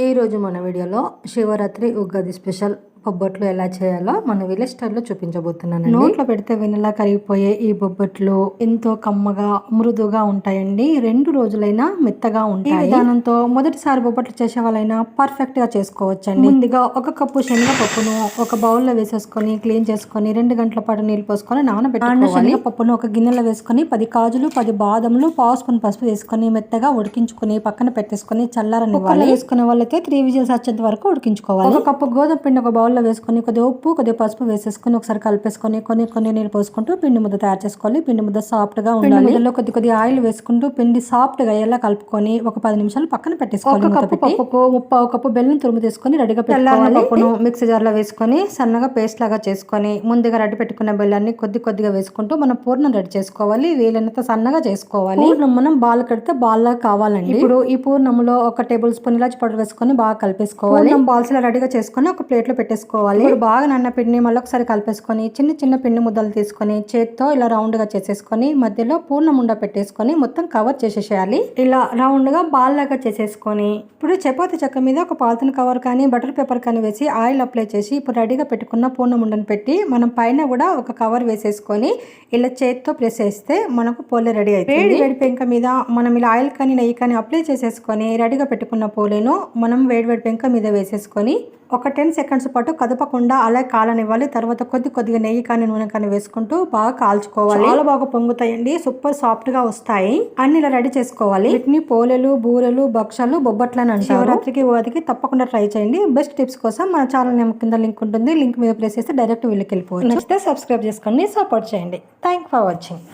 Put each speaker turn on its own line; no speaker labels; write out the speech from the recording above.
ఈరోజు మన వీడియోలో శివరాత్రి ఉగాది స్పెషల్ బొబ్బట్లు ఎలా చేయాలో మన విలేజ్ స్టైల్లో చూపించబోతున్నాను నోట్లో పెడితే వెనలా కరిగిపోయే ఈ బొబ్బట్లు ఎంతో కమ్మగా మృదుగా ఉంటాయండి. రెండు రోజులైనా మెత్తగా ఉంటాయి. ఈ విధానంతో మొదటిసారి బొబ్బట్లు చేసే వాళ్ళైనా పర్ఫెక్ట్గా చేసుకోవచ్చండి. ముందుగా ఒక కప్పు శనగపప్పును ఒక బౌల్లో వేసేసుకొని క్లీన్ చేసుకొని రెండు గంటల పాటు నీళ్ళు పోసుకొని నానబెట్టుకోవాలి. శనగపప్పును ఒక గిన్నెలో వేసుకొని పది కాజులు పది బాదములు పావు స్పూన్ పసుపు వేసుకొని మెత్తగా ఉడికించుకొని పక్కన పెట్టేసుకొని చల్లారనివ్వాలి. వేసుకునే వాళ్ళైతే త్రీ విజిల్స్ వచ్చేంత వరకు ఉడికించుకోవాలి. ఒక కప్పు గోధుమ పిండి ఒక బౌల్లో వేసుకొని కొద్దిగా ఉప్పు కొద్దిగా పసుపు వేసేసుకొని ఒకసారి కలిపేసుకొని కొన్ని కొన్ని నీళ్ళు పోసుకుంటూ పిండి ముద్ద తయారు చేసుకోవాలి. పిండి ముద్ద సాఫ్ట్గా ఉండాలి. ముద్దలో కొద్ది కొద్ది ఆయిల్ వేసుకుంటూ పిండి సాఫ్ట్గా అయ్యేలా కలుపుకొని ఒక పది నిమిషాలు పక్కన పెట్టేసుకోవాలి ఒక కప్పు పప్పుకు ముప్పావు కప్పు బెల్లం తురుము తీసుకొని రెడీగా పెట్టుకోవాలి. పప్పును మిక్సీ జార్లో వేసుకొని సన్నగా పేస్ట్ లాగా చేసుకొని ముందుగా రెడీ పెట్టుకున్న బెల్లాన్ని కొద్ది కొద్దిగా వేసుకుంటూ మనం పూర్ణం రెడీ చేసుకోవాలి. వీలైనంత సన్నగా చేసుకోవాలి. పూర్ణం మనం బాల్ కడితే బాల్ లాగా కావాలండి. ఇప్పుడు ఈ పూర్ణంలో ఒక టేబుల్ స్పూన్ ఇలాచి పౌడర్ వేసుకొని బాగా కలిపేసుకోవాలి. బాల్స్ రెడీగా చేసుకొని ఒక ప్లేట్లో పెట్టేసుకోవాలి ఇప్పుడు బాగా నన్న పిండిని మళ్ళీ ఒకసారి కలిపేసుకొని చిన్న చిన్న పిండి ముద్దలు తీసుకొని చేత్తో ఇలా రౌండ్గా చేసేసుకొని మధ్యలో పూర్ణం ఉండ పెట్టేసుకొని మొత్తం కవర్ చేసేసేయాలి. ఇలా రౌండ్గా బాల్ లాగా చేసేసుకొని ఇప్పుడు చపాతి చెక్క మీద ఒక పాలిథిన్ కవర్ కానీ బటర్ పేపర్ కానీ వేసి ఆయిల్ అప్లై చేసి ఇప్పుడు రెడీగా పెట్టుకున్న పూర్ణం ఉండని పెట్టి మనం పైన కూడా ఒక కవర్ వేసేసుకొని ఇలా చేత్తో ప్రెస్ చేస్తే మనకు పోలే రెడీ అవుతుంది. వేడి వేడి పెంక మీద మనం ఇలా ఆయిల్ కానీ నెయ్యి కానీ అప్లై చేసేసుకొని రెడీగా పెట్టుకున్న పోలేను మనం వేడి వేడి పెంక మీద వేసేసుకొని ఒక టెన్ సెకండ్స్ పాటు కదపకుండా అలా కాలనివ్వాలి. తర్వాత కొద్ది కొద్దిగా నెయ్యి కానీ నూనె కానీ వేసుకుంటూ బాగా కాల్చుకోవాలి. చాలా బాగా పొంగుతాయండి. సూపర్ సాఫ్ట్గా వస్తాయి. అన్ని ఇలా రెడీ చేసుకోవాలి. వీటిని పోలేలు బూరెలు భక్షాలు బొబ్బట్లు అని అంటారు. శివరాత్రికి ఉగాదికి తప్పకుండా ట్రై చేయండి. బెస్ట్ టిప్స్ కోసం మన ఛానల్ నేమ్ కింద లింక్ ఉంటుంది. లింక్ మీద ప్లేస్ చేస్తే డైరెక్ట్ వీళ్ళకి వెళ్ళిపోవచ్చు. నచ్చితే సబ్స్క్రైబ్ చేసుకోండి సపోర్ట్ చేయండి. Thank for watching.